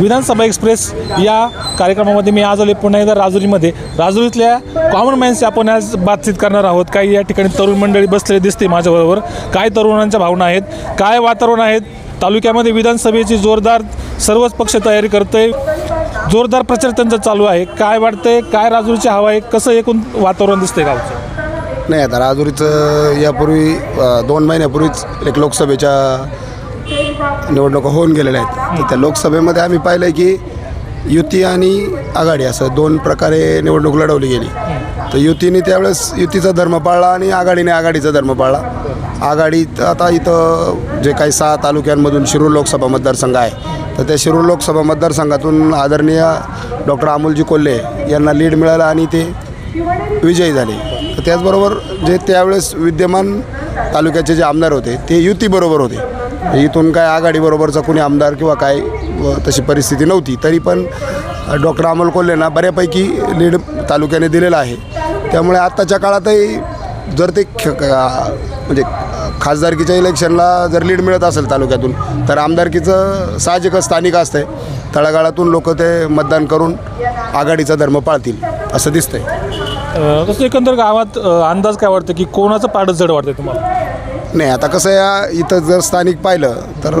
विधानसभा express या कार्यक्रमामध्ये मी आज आले पुन्हा एकदा राजुरीमध्ये. राजुरीतल्या कॉमन मॅनशी आपण आज बातचीत करणार आहोत. काही या ठिकाणी तरुण मंडळी बसलेली दिसते माझ्याबरोबर. काय तरुणांच्या भावना आहेत? काय वातावरण आहेत? तालुक्यामध्ये विधानसभेची जोरदार सर्वच पक्ष तयारी करतोय. जोरदार प्रचार त्यांचा चालू आहे. काय वाटतंय? काय राजुरीची हवा आहे? कसं एकूण वातावरण दिसतंय गावचं? नाही आता राजुरीचं यापूर्वी दोन महिन्यापूर्वीच एक लोकसभेच्या निवडणुका होऊन गेलेल्या आहेत. तर त्या लोकसभेमध्ये आम्ही पाहिलं आहे की युती आणि आघाडी असं दोन प्रकारे निवडणूक लढवली गेली. तर युतीने त्यावेळेस युतीचा धर्म पाळला आणि आघाडीने आघाडीचा धर्म पाळला. आघाडीत आता इथं जे काही सहा तालुक्यांमधून शिरूर लोकसभा मतदारसंघ आहे तर त्या शिरूर लोकसभा मतदारसंघातून आदरणीय डॉक्टर अमोलजी कोल्हे यांना लीड मिळालं आणि ते विजयी झाले. तर त्याचबरोबर जे त्यावेळेस विद्यमान तालुक्याचे जे आमदार होते ते युतीबरोबर होते. इथून काय आघाडीबरोबरचा कुणी आमदार किंवा काय व तशी परिस्थिती नव्हती. तरी पण डॉक्टर अमोल कोल्हेंना बऱ्यापैकी लीड तालुक्याने दिलेला आहे. त्यामुळे आत्ताच्या काळातही जर ते ख म्हणजे खासदारकीच्या इलेक्शनला जर लीड मिळत असेल तालुक्यातून तर आमदारकीचं साहजिकच स्थानिक असतंय. तळागाळातून लोक ते मतदान करून आघाडीचा धर्म पाळतील असं दिसतंय. तसं एकंदर गावात अंदाज काय वाटतं की कोणाचं पाडं जड वाटतंय तुम्हाला? नाही आता कसं आहे इथं जर स्थानिक पाहिलं तर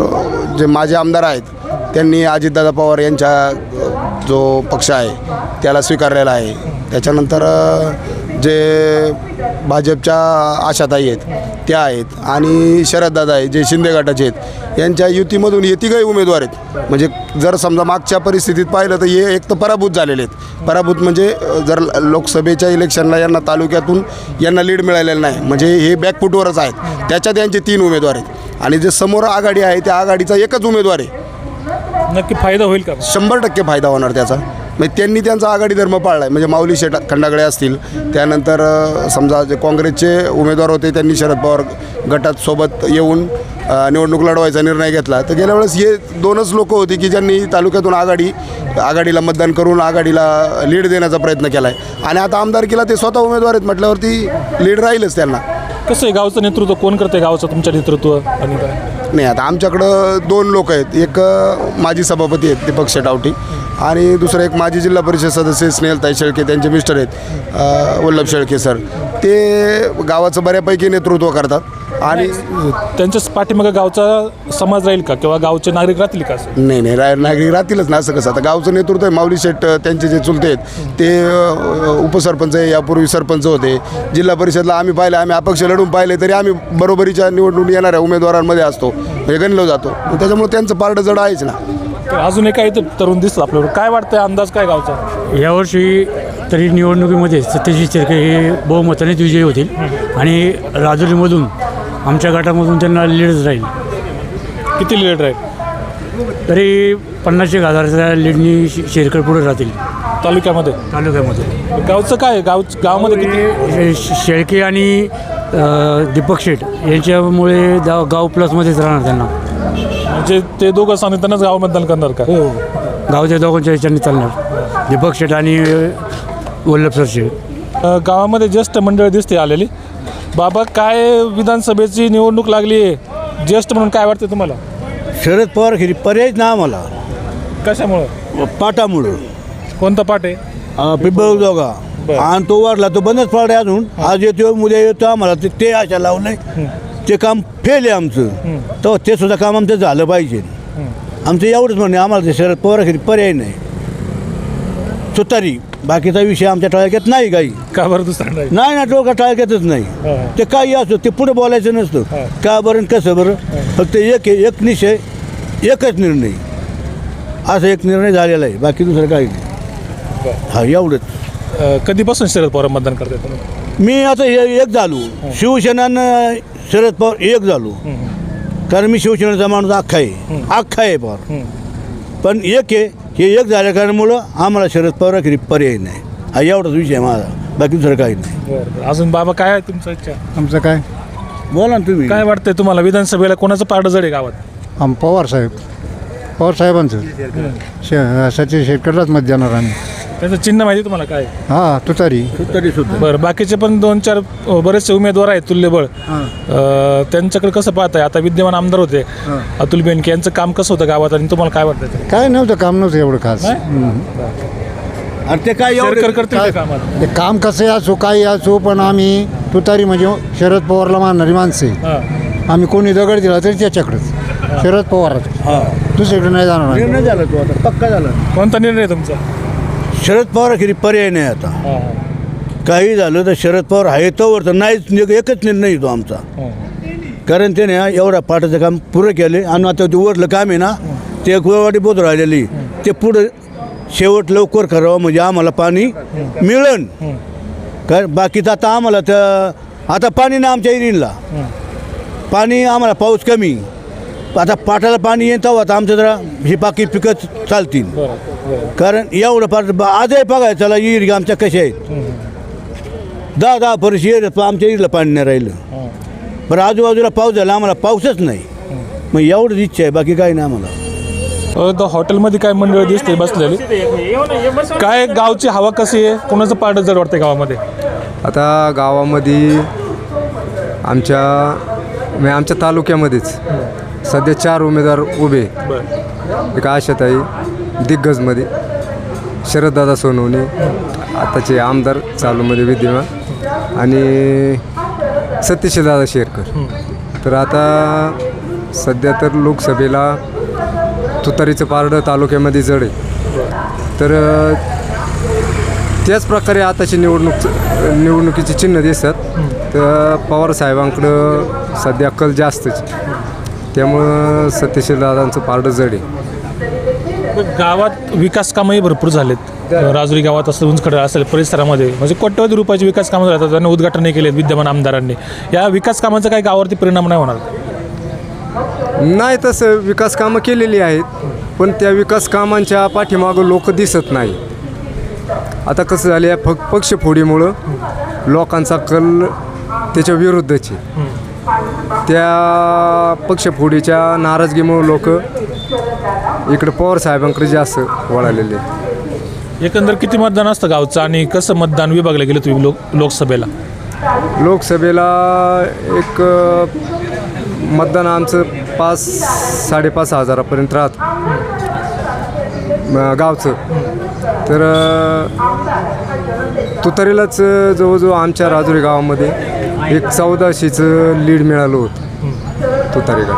जे माझे आमदार आहेत त्यांनी अजितदादा पवार यांच्या जो पक्ष आहे त्याला स्वीकारलेला आहे. त्याच्यानंतर जे भाजपच्या आशाताई आहेत त्या आहेत आणि शरददादा आहेत जे शिंदे गटाचे आहेत यांच्या युतीमधून हे तिघही उमेदवार आहेत. म्हणजे जर समजा मागच्या परिस्थितीत पाहिलं तर हे एक तर पराभूत झालेले आहेत. पराभूत म्हणजे जर लोकसभेच्या इलेक्शनला यांना तालुक्यातून यांना लीड मिळालेलं नाही म्हणजे हे बॅकफुटवरच आहेत. त्याच्यात यांचे तीन उमेदवार आहेत. आणि जे समोर आघाडी आहे त्या आघाडीचा एकच उमेदवार आहे. नक्की फायदा होईल का? शंभर टक्के फायदा होणार त्याचा. म्हणजे त्यांनी त्यांचा आघाडी धर्म पाळला आहे म्हणजे माऊली शेट खंडागळे असतील त्यानंतर समजा जे काँग्रेसचे उमेदवार होते त्यांनी शरद पवार गटात सोबत येऊन निवडणूक लढवायचा निर्णय घेतला. तर गेल्या वेळेस हे दोनच लोक होती की ज्यांनी तालुक्यातून आघाडी आघाडीला मतदान करून आघाडीला लीड देण्याचा प्रयत्न केला आहे आणि आता आमदारकीला ते स्वतः उमेदवार आहेत म्हटल्यावरती लीड राहीलच त्यांना. कसं आहे गावचं नेतृत्व कोण करते गावचं तुमच्या नेतृत्व आणि काय? नाही आता आमच्याकडं दोन लोक आहेत. एक माजी सभापती आहेत दीपक शेटावटी आणि दुसरं एक माजी जिल्हा परिषद सदस्य स्नेहलताई शेळके त्यांचे मिस्टर आहेत वल्लभ शेळके सर. ते गावाचं बऱ्यापैकी नेतृत्व करतात. आणि त्यांच्याच पाठीमागं गावचा समाज राहील का? किंवा गावचे नागरिक राहतील का असं? नाही नाही नागरिक राहतीलच ना असं कसं? आता गावचं नेतृत्व आहे माऊली शेट अ, त्यांचे जे चुलते आहेत ते अ, उपसरपंच आहे यापूर्वी सरपंच होते. जिल्हा परिषदला आम्ही पाहिले आम्ही अपक्ष लढून पाहिले तरी आम्ही बरोबरीच्या निवडून येणाऱ्या उमेदवारांमध्ये असतो. म्हणजे गणलो जातो. मग त्याच्यामुळे त्यांचं पारडं जड आहेच ना. तर अजून एक काही तरुण दिसलं आपल्याला काय वाटतंय अंदाज काय गावचा? यावर्षी तरी निवडणुकीमध्ये सत्यजित शिर्के हे बहुमतानेच विजयी होतील. आणि राजुरीमधून आमच्या गटामधून त्यांना लीडच राहील. किती लीड राहील तरी पन्नास एक हजाराच्या लीडनी शे- शेरकर पुढे राहतील. तालुक्यामध्ये? तालुक्यामध्ये. गावचं काय आहे? गाव गावामध्ये किती? शे- शेळके आणि अ, दीपक शेठ यांच्यामुळे गाव गाव प्लसमध्येच राहणार त्यांना. म्हणजे ते दोघं सांगतात त्यांनाच गाव मतदान करणार का? गावच्या दोघांच्या ह्याच्यानी चालणार. दीपक शेठ आणि वल्लभ सर शेठ. अ, गावामध्ये ज्येष्ठ मंडळ दिसते आलेली. बाबा काय विधानसभेची निवडणूक लागली आहे? ज्येष्ठ म्हणून काय वाटते तुम्हाला? शरद पवार खरी पर्यायच ना आम्हाला. कशामुळं? पाटामुळं. कोणता पाठ आहे? पिंपळ जोगा बरं. आणि तो वाढला तो बंदच पाड आहे अजून. आज येतो उद्या येतो आम्हाला. ते- ते आशा लावलंय. ते काम फेल आहे आमचं. तर ते सुद्धा काम आमचं झालं पाहिजे. आमचं एवढंच म्हणणे आम्हाला ते शरद पवार खरी पर्याय नाही. सुतारी. बाकीचा विषय आमच्या टाळक्यात नाही काही. का बरं दुसरा नाही? नाही ना डोका टाळक्यातच नाही. ते काही असो ते पुढे बोलायचं नसतं. का बरं आणि कसं बरं? फक्त एक आहे, एक निश्चय एकच निर्णय. असा एक निर्णय झालेला आहे. बाकी दुसरं काही नाही. हा एवढंच. अ, कधीपासून शरद पवार मतदान करते तुम्ही? मी आता हे- एक झालो. शिवसेनानं शरद पवार एक झालो. कारण मी शिवसेनेचा माणूस अख्खा आहे. अख्खा आहे पवार. पण एक आहे हे एक झाल्या कारणामुळं आम्हाला शरद पवार खरी पर्याय नाही. हा एवढाच विषय आहे माझा. बाकी दुसरं काही नाही. बरं बरं. अजून बाबा काय आहे तुमचं इच्छा? आमचं काय? बोला ना तुम्ही. काय वाटतंय तुम्हाला? विधानसभेला कोणाचं पारडं जड आहे गावात? आम पवार साहेब. पवार साहेबांचं. शे सचिन शेटकरलाच मत देणार आम्ही. त्याचं चिन्ह माहिती तुम्हाला काय? हा तुतारी. तरी सुद्धा. बरं बाकीचे पण दोन चार अ, बरेचसे उमेदवार आहेत तुल्यबळ. अ, त्यांच्याकडे कसं पाहताय? आता विद्यमान आमदार होते अतुल बेनके यांचं काम कसं होतं गावात? आणि तुम्हाला काय वाटतं ते? काय नव्हतं काम नव्हतं एवढं खास. आणि ते काय एवढं- शेरकर करतील ते कामात. ते काम कसं असो काही असो पण आम्ही तुतारी म्हणजे शरद पवारला मानणारी माणसे हां. आम्ही कोणी दगड दिला तरी त्याच्याकडेच. शरद पवारच. हा. दुसरीकडे नाही जाणार आम्ही. निर्णय झाला तो आता पक्का झाला. कोणता निर्णय आहे तुमचा? शरद पवाराखेरी पर्याय नाही आता. हां काही झालं तर शरद पवार आहे तोवर तर नाहीच नि- एकच निर्णय येतो आमचा. कारण त्याने एवढा पाठाचं काम पुरं केले आणि आता ते वरलं काम आहे ना ते गोवाटी बोध राहिलेली. ते पुढं शेवट लवकर करावं म्हणजे आम्हाला पाणी मिळन. कारण बाकीचं आता आम्हाला तर आता पाणी नाही आमच्या इरीनला पाणी आम्हाला पाऊस कमी. आता पाटाला पाणी येत आता आमच्या जरा ही बाकी पिकं चालतील. कारण एवढं ब- आजही बघाय चला इर आमच्या कशा आहेत. दहा दहा वर्ष येत पण आमच्या इरला पाणी नाही राहिलं. बरं आजूबाजूला पाऊस झाला आम्हाला पाऊसच नाही. मग एवढंच इच्छा आहे बाकी काही नाही आम्हाला. हॉटेलमध्ये काय मंडळ दिसते बसलेली? काय गावची हवा कशी आहे? कोणाचं पाठ जड वाटतं गावामध्ये? आता गावामध्ये आमच्या म्हणजे आमच्या तालुक्यामध्येच. सध्या चार उमेदवार उभे. एक आशाताई दिग्गजमध्ये शरददादा सोनवणे आताचे आमदार चालूमध्ये विद्यमान आणि सतीशदादा शेरकर. तर आता सध्या तर लोकसभेला तुतारीचं पारडं तालुक्यामध्ये जड आहे. तर त्याच प्रकारे आताची निवडणूक निवडणुकीची चिन्ह दिसतात. तर पवार साहेबांकडं सध्या कल जास्तच त्यामुळं सत्यशील दादांचं पारडं जड आहे. गावात विकास कामंही भरपूर झालेत. राजुरी गावात असं उंचकडे असेल परिसरामध्ये म्हणजे कोट्यवधी रुपयाचे विकास कामं झातात त्यांनी उद्घाटनही केलेत विद्यमान आमदारांनी. या विकास कामांचा काही गावावरती परिणाम नाही होणार? नाही तसं विकास कामं केलेली आहेत पण त्या विकास कामांच्या पाठीमागं लोक दिसत नाही. आता कसं झालं या फक पक्षफोडीमुळं लोकांचा कल त्याच्या विरुद्धचे. त्या पक्षफोडीच्या नाराजगीमुळं लोक इकडे पवार साहेबांकडे जास्त वळालेले. एकंदर किती मतदान असतं गावचं आणि कसं मतदान विभागलं गेलं तुम्ही लोक लोकसभेला? लोकसभेला एक अ, मतदान आमचं पाच साडेपाच हजारापर्यंत राहतं. म, गावचं. तर अ, तुतारीलाच अ, जवळजवळ आमच्या राजुरी गावामध्ये एक चौदाशेचं लीड मिळालं होतं. तुतारी गट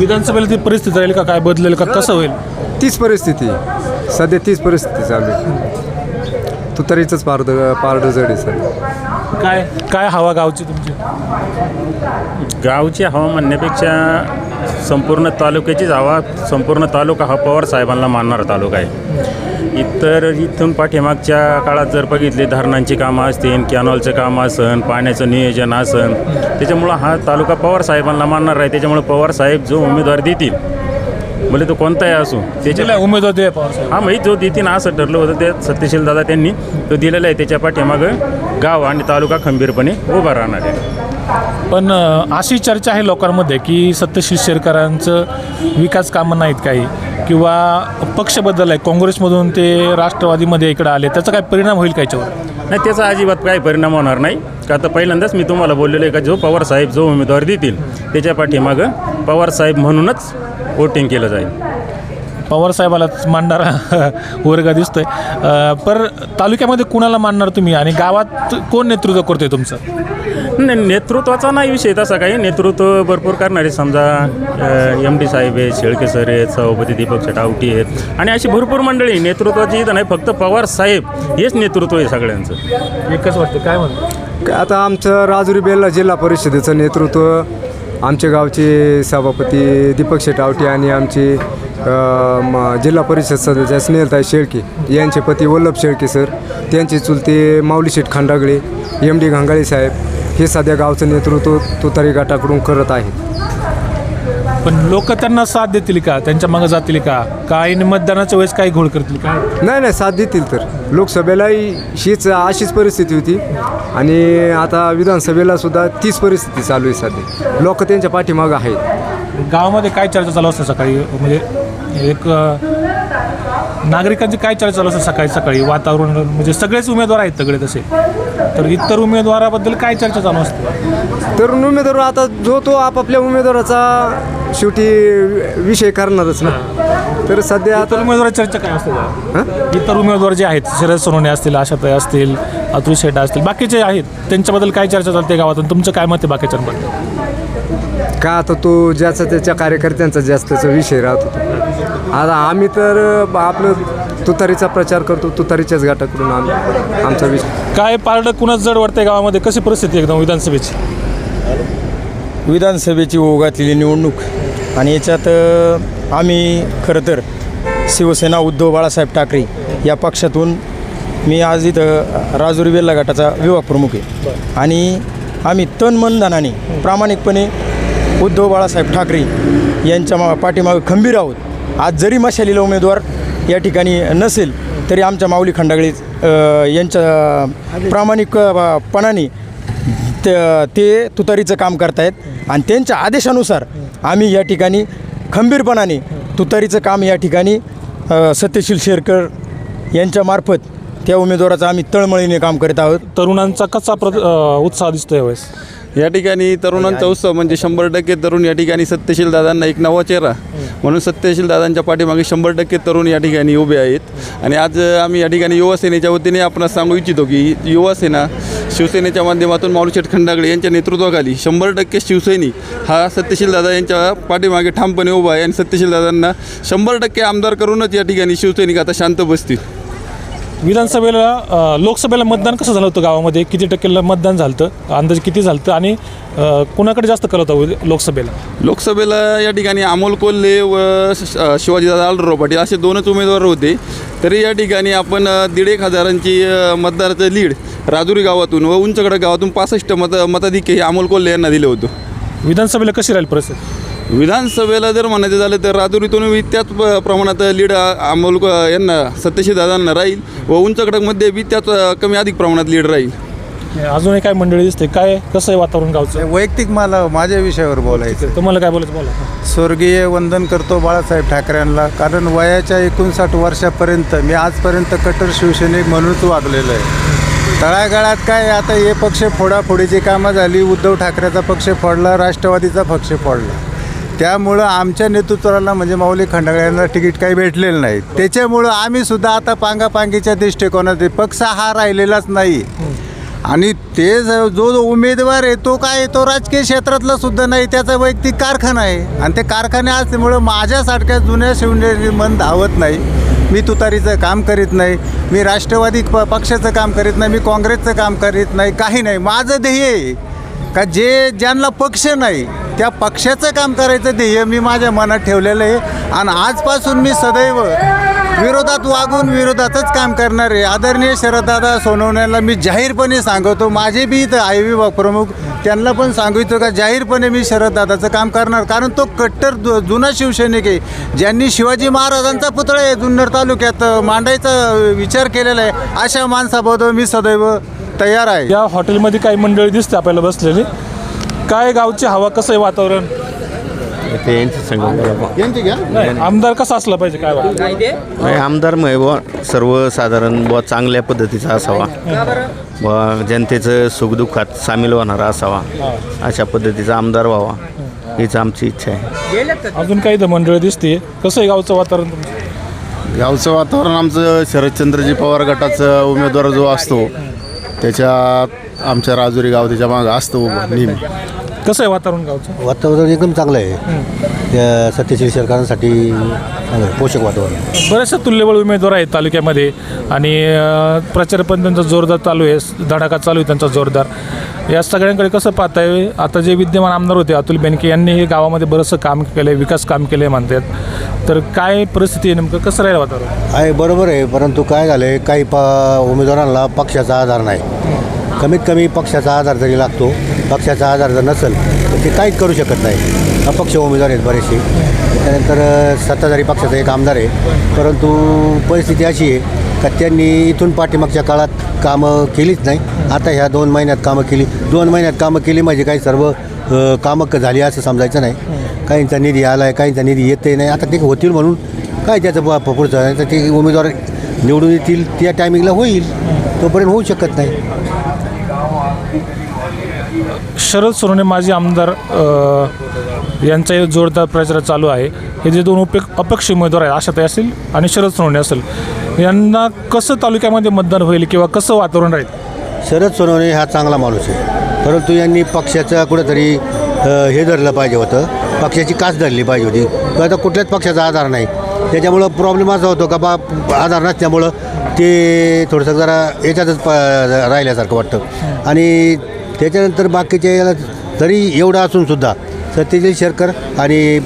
विधानसभेला ती परिस्थिती राहील का? काय बदलेल का? कसं होईल? तीच परिस्थिती. सध्या तीच परिस्थिती चालू आहे. तुतारीचंच पारड पारडं जड आहे सध्या. काय काय हवा गावची तुमची? गावची हवा म्हणण्यापेक्षा संपूर्ण तालुक्याचीच हवा संपूर्ण तालुका हा पवार साहेबांना मानणारा तालुका आहे. इतर इथून पाठीमागच्या काळात जर बघितले धरणांची कामं असतील कॅनॉलचं काम असन पाण्याचं नियोजन असन त्याच्यामुळं हा तालुका पवार साहेबांना मानणार आहे त्याच्यामुळं पवार साहेब जो उमेदवार देतील भले तो कोणताही असो त्याच्या दिलाय उमेदवार दे. हा माहीत जो देतील असं ठरलं होतं ते सत्यशील दादा त्यांनी तो दिलेला आहे त्याच्या पाठीमागं गाव आणि तालुका खंबीरपणे उभा राहणार आहे पण अशी चर्चा आहे लोकांमध्ये की सत्यशील शेरकरांचं विकास कामं नाहीत काही किंवा पक्ष बदल आहे काँग्रेसमधून ते राष्ट्रवादीमध्ये इकडे आले. त्याचा काय परिणाम होईल काहीच्यावर नाही त्याचा अजिबात काही परिणाम होणार नाही. का आता पहिल्यांदाच मी तुम्हाला बोललेलो आहे का जो पवार साहेब जो उमेदवार देतील त्याच्या पाठीमागं पवार साहेब म्हणूनच वोटिंग केलं जाईल. पवार साहेबालाच मानणारा वर्ग दिसतोय. पर तालुक्यामध्ये कुणाला मानणार तुम्ही? आणि गावात कोण नेतृत्व करतोय तुमचं? नाही नेतृत्वाचा नाही विषय तसा काही. नेतृत्व भरपूर करणारे समजा एम डी साहेब आहेत शेळके सर आहेत सभापती दीपक चटावटी आहेत. आणि अशी भरपूर मंडळी. नेतृत्वाची इथं नाही फक्त पवार साहेब हेच नेतृत्व आहे सगळ्यांचं. एकच वाटतं. काय म्हणतो? काय आता आमचं राजुरी बेल्ला जिल्हा परिषदेचं नेतृत्व आमच्या गावचे सभापती दीपक शेटावटे आणि आमचे म, जिल्हा परिषद सदस्य स्नेहलताई शेळके यांचे पती वल्लभ शेळके सर त्यांचे चुलते माऊली शेठ खांडागळे एम डी घांगाळे साहेब हे सध्या गावचं नेतृत्व तुतारी गटाकडून करत आहेत. पण लोक त्यांना साथ देतील का? त्यांच्या मागे जातील का? काही मतदानाच्या वेळेस काही घोळ करतील का? नाही नाही साथ देतील तर. लोकसभेलाही हीच अशीच परिस्थिती होती. आणि आता विधानसभेला सुद्धा तीच परिस्थिती चालू आहे सध्या. लोक त्यांच्या पाठीमागं आहेत. गावामध्ये काय चर्चा चालू असते सकाळी? म्हणजे एक अ, नागरिकांची काय चर्चा चालू असते सकाळी सकाळी? वातावरण म्हणजे सगळेच उमेदवार आहेत सगळे तसे. तर इतर उमेदवाराबद्दल काय चर्चा चालू असते? तरुण उमेदवार आता जो तो आपापल्या उमेदवाराचा शेवटी विषय करणारच ना. तर सध्या आता उमेदवार चर्चा काय असते? इतर उमेदवार जे आहेत शरद सोनवणे असतील आशाताई असतील अतुल शेटा असतील बाकीचे आहेत त्यांच्याबद्दल काय चर्चा चालते गावातून तुमचं काय मत आहे बाकीच्यांबद्दल? का आता तो ज्याचा त्याच्या कार्यकर्त्यांचा जास्तचा विषय राहत होतो आता आम्ही तर आपलं तुतारीचा प्रचार करतो तुतारीच्याच गाठाकडून आम्ही आमचा विषय काय पारडं कुणाच जड वाटतंय गावामध्ये? कशी परिस्थिती आहे एकदम विधानसभेची? विधानसभेची ओघातलेली निवडणूक. आणि याच्यात अ, आम्ही खरं तर शिवसेना उद्धव बाळासाहेब ठाकरे या पक्षातून मी आज इथं राजुरी वेल्ला गटाचा विभाग प्रमुख आहे. आणि आम्ही तन मन धनाने प्रामाणिकपणे उद्धव बाळासाहेब ठाकरे यांच्या मा पाठीमागे खंबीर आहोत. आज जरी मशालीला उमेदवार या ठिकाणी नसेल तरी आमच्या माऊली खंडागळे यांच्या प्रामाणिकपणाने ते ते तुतारीचं काम करतायत. आणि त्यांच्या आदेशानुसार आम्ही या ठिकाणी खंबीरपणाने तुतारीचं काम या ठिकाणी सत्यशील शेरकर यांच्यामार्फत त्या उमेदवाराचं आम्ही तळमळीने काम करत आहोत. तरुणांचा कसा प्र उत्साह दिसतोय यावेळेस? या ठिकाणी तरुणांचा उत्सव म्हणजे शंभर टक्के तरुण या ठिकाणी सत्यशील दादांना एक नवा चेहरा. म्हणून सत्यशील दादांच्या पाठीमागे शंभर टक्के तरुण या ठिकाणी उभे आहेत. आणि आज आम्ही या ठिकाणी युवासेनेच्या वतीने आपण सांगू इच्छितो की युवासेना शिवसेनेच्या माध्यमातून माऊलीशेठ खंडागळे यांच्या नेतृत्वाखाली शंभर टक्के शिवसैनिक हा सत्यशील दादा यांच्या पाठीमागे ठामपणे उभा आहे. आणि सत्यशील दादांना शंभर टक्के आमदार करूनच या ठिकाणी शिवसैनिक आता शांत बसतील. विधानसभेला लोकसभेला मतदान कसं झालं होतं गावामध्ये? किती टक्के मतदान झालं होतं अंदाजे किती झालं होतं आणि कुणाकडे जास्त कल होता लोकसभेला? लोकसभेला या ठिकाणी अमोल कोल्हे व शिवाजीदादा आलराव पाटील असे दोनच उमेदवार होते. तरी या ठिकाणी आपण दीड एक हजारांची मतदाराचं लीड राजुरी गावातून व उंचकडा गावातून पासष्ट मत मताधिक्य हे अमोल कोल्हे यांना दिलं होतं. विधानसभेला कशी राहील परिस्थिती? विधानसभेला जर म्हणायचं झालं तर राजुरीतून त्याच प- प्रमाणात लीड अमोल को- यांना सत्यशील दादांना राहील व उंचकडकमध्ये बी त्याच कमी अधिक प्रमाणात लीड राहील. अजूनही काय मंडळी दिसते? काय कसं आहे वातावरण गावचं? वैयक्तिक मला माझ्या विषयावर बोलायचं तुम्हाला काय बोलायचं? बोला. स्वर्गीय वंदन करतो बाळासाहेब ठाकरेंना कारण वयाच्या एकोणसाठ वर्षापर्यंत मी आजपर्यंत कट्टर शिवसैनिक म्हणूनच वागलेलो आहे. तळागाळात काय आता हे पक्ष फोडाफोडीची कामं झाली उद्धव ठाकरेचा पक्ष फोडला राष्ट्रवादीचा पक्ष फोडला. त्यामुळं आमच्या नेतृत्वाला म्हणजे माऊली खंडागळे यांना तिकीट काही भेटलेलं नाही. त्याच्यामुळं आम्ही सुद्धा आता पांगापांगीच्या दृष्टिकोनात पक्ष हा राहिलेलाच नाही. आणि ते जो जो उमेदवार आहे तो काय तो राजकीय क्षेत्रातला सुद्धा नाही. त्याचा वैयक्तिक कारखाना आहे. आणि ते कारखाने असल्यामुळं माझ्यासारख्या जुन्या शिवनेरी मन धावत नाही. मी तुतारीचं काम करीत नाही. मी राष्ट्रवादी प पक्षाचं काम करीत नाही. मी काँग्रेसचं काम करीत नाही. काही नाही. माझं ध्येय आहे का जे ज्यांना पक्ष नाही त्या पक्षाचं काम करायचं ध्येय मी माझ्या मनात ठेवलेलं आहे. आणि आजपासून मी सदैव विरोधात वागून विरोधातच काम करणार आहे. आदरणीय शरददादा सोनवण्याला मी जाहीरपणे सांगतो माझे बी इथं आय विभाग प्रमुख त्यांना पण सांगितलं का जाहीरपणे मी शरददादाचं काम करणार. कारण तो कट्टर जुना शिवसैनिक आहे. ज्यांनी शिवाजी महाराजांचा पुतळा आहे जुन्नर तालुक्यात मांडायचा विचार केलेला आहे अशा माणसाबद्दल मी सदैव तयार आहे. या हॉटेलमध्ये काही मंडळी दिसते आपल्याला बसलेली. काय गावची हवा कसं आहे वातावरण? यांची घ्या नाही आमदार कसा असला पाहिजे काय वाटतं? नाही आमदार मग बुवा. सर्वसाधारण बुवा चांगल्या पद्धतीचा असावा. बुवा जनतेचं सुखदुःखात सामील होणारा असावा. अशा पद्धतीचा आमदार व्हावा. हीच आमची इच्छा आहे. अजून काही इथं मंडळी दिसते कसं आहे गावचं वातावरण तुमचं? गावचं वातावरण आमचं शरदचंद्रजी पवार गटाचा उमेदवार जो असतो त्याच्यात आमच्या राजुरी गाव त्याच्या मागं असतो उभा नेहमी. कसं आहे वातावरण गावचं? वातावरण एकदम चांगलं आहे. त्या सत्यशील सरकारांसाठी चांगलं आहे, पोषक वातावरण बरेचसे तुल्यबळ उमेदवार आहेत तालुक्यामध्ये आणि अं, प्रचार पण त्यांचा जोरदार चालू आहे धडाका चालू आहे त्यांचा जोरदार. या सगळ्यांकडे कसं पाहताय? आता जे विद्यमान आमदार होते अतुल बेनके यांनी हे गावामध्ये बरंचसं काम केलं आहे विकास काम केलं आहे म्हणतात. तर काय परिस्थिती आहे नेमकं? कसं राहील वातावरण? आहे बरोबर आहे परंतु काय झालं आहे काही प उमेदवारांना पक्षाचा आधार नाही. कमीत कमी पक्षाचा आधार जरी लागतो पक्षाचा आधार जर नसेल तर ते काहीच करू शकत नाही. अपक्ष उमेदवार आहेत बरेचसे. त्यानंतर सत्ताधारी पक्षाचा एक आमदार आहे. परंतु परिस्थिती अशी आहे का त्यांनी इथून पाठीमागच्या काळात कामं केलीच नाही. आता ह्या दोन महिन्यात कामं केली. दोन महिन्यात कामं केली म्हणजे काही सर्व कामं क- झाली असं समजायचं नाही. काहींचा निधी आला आहे काहींचा निधी येतही नाही. आता ते होतील म्हणून काय त्याचं ब पुढचं? तर ते उमेदवार निवडून येतील त्या टायमिंगला होईल. तोपर्यंत होऊ शकत नाही. शरद सोनवणे माजी आमदार अ, यांचाही जोरदार प्रचार चालू आहे. हे जे दोन उपेक अपक्ष उमेदवार आहेत आशाताई असेल आणि शरद सोनवणे असेल यांना कसं तालुक्यामध्ये मतदान होईल किंवा कसं वातावरण राहील? शरद सोनवणे हा चांगला माणूस आहे. परंतु यांनी पक्षाचं कुठंतरी अ, हे धरलं पाहिजे होतं. पक्षाची कास धरली पाहिजे होती. पण आता कुठल्याच पक्षाचा आधार नाही. त्याच्यामुळं प्रॉब्लेम असा होतो का बा आधार नसल्यामुळं ते थोडंसं जरा याच्यातच प राहिल्यासारखं वाटतं. आणि त्याच्यानंतर बाकीच्या याला तरी एवढं असूनसुद्धा सत्यशील शेरकर आणि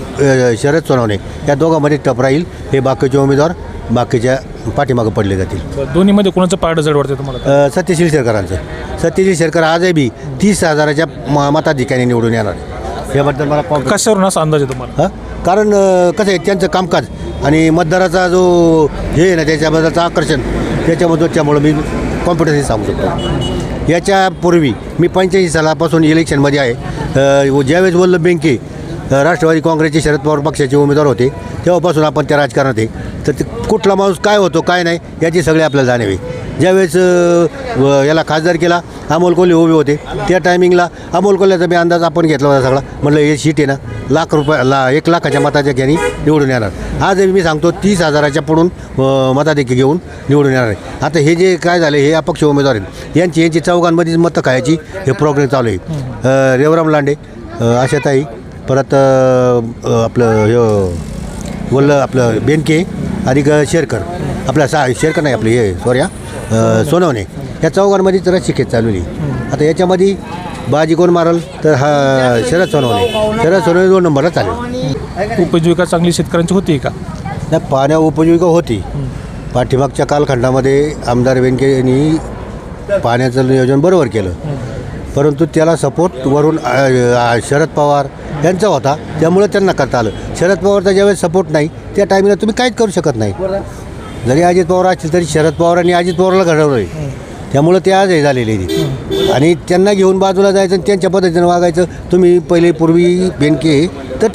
शरद सोनवणे या दोघांमध्ये टप राहील. हे बाकीचे उमेदवार बाकीच्या पाठीमागं पडले जातील. दोन्हीमध्ये कोणाचं पारडं जड वाटतं तुम्हाला? सत्यशील शेरकरांचं. सत्यशील शेरकर आजही बी तीस हजाराच्या म मताधिकाने निवडून येणार याबद्दल मला कशावरून असा अंदाज आहे तुम्हाला? हं? कारण कसं आहे त्यांचं कामकाज आणि मतदाराचा जो हे आहे ना त्याच्याबद्दलचं आकर्षण त्याच्यामधून त्यामुळं मी कॉन्फिडन्सली सांगू शकतो. याच्यापूर्वी मी पंच्याऐंशी सालापासून इलेक्शनमध्ये आहे. ज्यावेळेस वल्लभ बेंके राष्ट्रवादी काँग्रेसचे शरद पवार पक्षाचे उमेदवार होते तेव्हापासून आपण त्या राजकारणात आहे. तर ते कुठला माणूस काय होतो काय नाही याची सगळी आपल्याला जाणीव ज्यावेळेस व- याला खासदार केला अमोल कोल्हे उभे होते. त्या टायमिंगला अमोल कोल्ह्याचा मी अंदाज आपण घेतला होता सगळा. म्हटलं हे शीट आहे ना लाख रुपया ला एक लाखाच्या मताच्या घ्यानी निवडून येणार. आज मी सांगतो तीस हजाराच्या पुढून अ, मताधिक्य घेऊन निवडून येणार आहे. आता हे जे काय झाले हे अपक्ष उमेदवार आहेत. यांची यांची चौघांमध्येच मतं खायची हे प्रोग्रेम चालू आहे. रेवराम लांडे आशाताई परत आपलं हे वल्ल आपलं बेनके आणि ग- शेरकर. आपल्या सा शेरकर नाही आपले हे सॉरी हा. सोनवणे. या चौघांमध्ये जरा शिकेत आहे. आता याच्यामध्ये बाजी कोण मारल? तर हा शरद सोनवणे. शरद सोनवणे दोन नंबरला चालेल. उपजीविका चांगली शेतकऱ्यांची होती का? नाही पाण्या उपजीविका होती. पाठीमागच्या कालखंडामध्ये आमदार वेंके यांनी पाण्याचं नियोजन बरोबर केलं. परंतु त्याला सपोर्ट वरून शरद पवार यांचा होता. त्यामुळे त्यांना करता आलं. शरद पवारचा ज्यावेळेस सपोर्ट नाही त्या टायमिंगला तुम्ही काहीच करू शकत नाही. जरी अजित पवार असतील तरी शरद पवारांनी अजित पवारला घडवलं आहे त्यामुळं ते आज हे झालेले. आणि त्यांना घेऊन बाजूला जायचं आणि त्यांच्या पद्धतीनं वागायचं. तुम्ही पहिले पूर्वी बेनके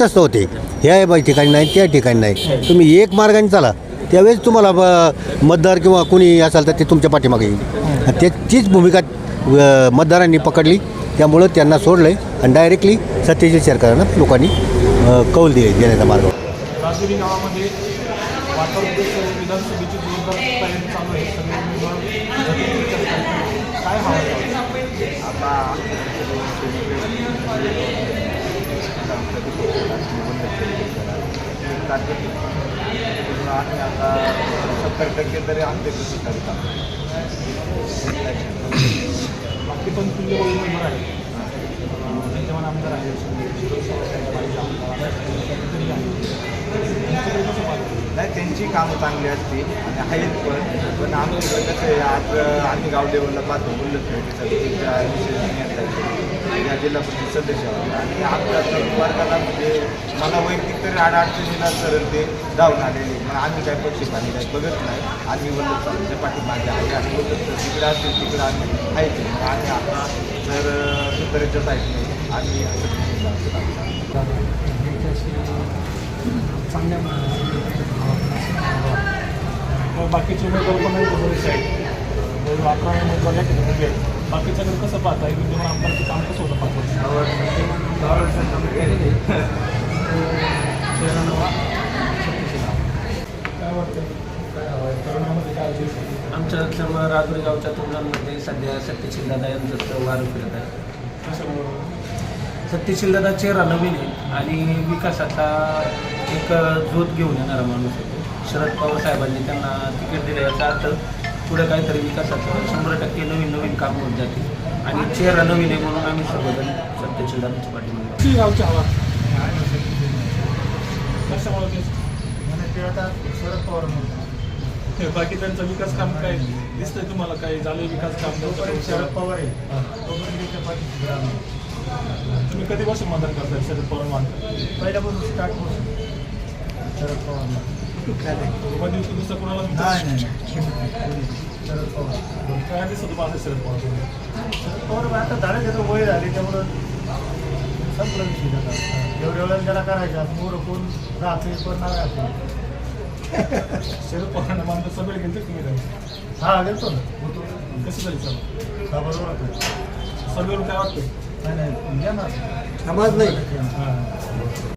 तसं होते. ह्या बाई ठिकाणी नाही त्या ठिकाणी नाही. तुम्ही एक मार्गाने चाला. त्यावेळेस तुम्हाला ब- मतदार किंवा कोणी असाल तर ते तुमच्या पाठीमागे येईल. त्या ते तीच भूमिका मतदारांनी पकडली. त्यामुळं त्यांना सोडलं आहे आणि डायरेक्टली सत्यशील शेरकरांना लोकांनी कौल दिले देण्याचा मार्ग. राजुरी गावामध्ये विधानसभेची जोरदार तयारी चालू आहे. सगळे उमेदवार काय हवा आम्ही आता सत्तर टक्के तरी आमचे कृषी करत बाकी पण तुल्य उमेदवार आहेत विद्यमान आमदार आहेत नाही त्यांची कामं चांगली असते आणि आहेत पण. पण आम्ही कसं आहे आज आम्ही गाव लेवलला पाहतो मुल्लसच्या या जिल्हा परिषद सदस्य आणि आपल्या तरुण वर्गाला म्हणजे मला वैयक्तिक तरी अडचणीला सर ते धावून आलेले मग आम्ही काय पक्षी काय बघत नाही. आम्ही वल्लभ चालूच्या पाठीमागे आहे. आणि वल्लभ सर तिकडे असेल तिकडे आम्ही आहेच आणि आता तर सुतरेच्या साईडने आम्ही चांगल्या बाकीचे उमेदवार पण आहेत बरेचसे आहेत. जवळजवळ अकरा उमेदवार या ठिकाणी उभे आहेत बाकीच्याकडे कसं पाहताय? विद्यमान आमदारचं काम कसं होतं पाहतो आमच्या सर्व राजुरी गावच्या तरुणांमध्ये सध्या सत्यशील दादा यांचं वार फिरत आहे. कशामुळं सत्यशील दादा चेहरा नवीन आहे आणि विकासाचा एक जोत घेऊन येणारा माणूस आहे. शरद पवार साहेबांनी त्यांना तिकीट दिलं. याचा अर्थ पुढे काहीतरी विकासाचं शंभर टक्के नवीन नवीन कामं होत जातील. आणि चेहरा नवीन आहे म्हणून आम्ही सर्वजण सत्यशील दादाच्या पाठीमागे गावची हवा आता शरद पवार बाकी त्यांचा विकास काम काय दिसतंय तुम्हाला? काय झालं विकास काम? शरद पवार आहे. तुम्ही कधी पासून मतदान करताय शरद पवार मानता पहिल्यापासून स्टार्ट नाही शरद पवार आता झालं त्याचं वय झाले त्यामुळं संपलं विषय त्याचा एवढ्या वेळेला त्याला करायचं मोर कोण राहते कोण नाही राहते शरद पवारांना मानतो सभेला गेलते तुम्ही जाऊन? हा गेलतो ना कसं झाली सभा सभेवरून काय वाटतं समाज नाही